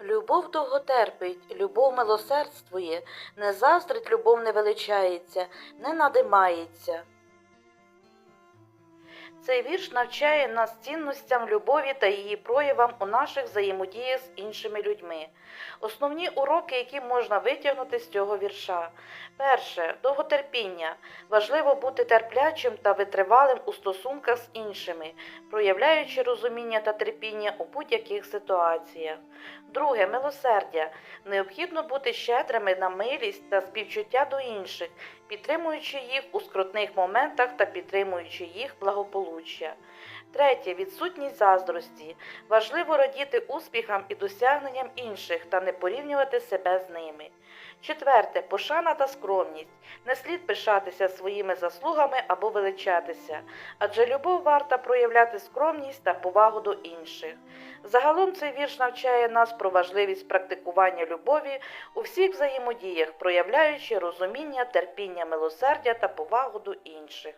Любов довго терпить, любов милосердствує, не заздрить, любов не величається, не надимається. Цей вірш навчає нас цінностям любові та її проявам у наших взаємодіях з іншими людьми. Основні уроки, які можна витягнути з цього вірша. Перше довготерпіння. Важливо бути терплячим та витривалим у стосунках з іншими, проявляючи розуміння та терпіння у будь-яких ситуаціях. Друге милосердя. Необхідно бути щедрими на милість та співчуття до інших, підтримуючи їх у скрутних моментах та підтримуючи їх благополуччя. Третє відсутність заздрості. Важливо радіти успіхам і досягненням інших та не порівнювати себе з ними. Четверте пошана та скромність. Не слід пишатися своїми заслугами або величатися, адже любов варта проявляти скромність та повагу до інших. Загалом цей вірш навчає нас про важливість практикування любові у всіх взаємодіях, проявляючи розуміння, терпіння, милосердя та повагу до інших.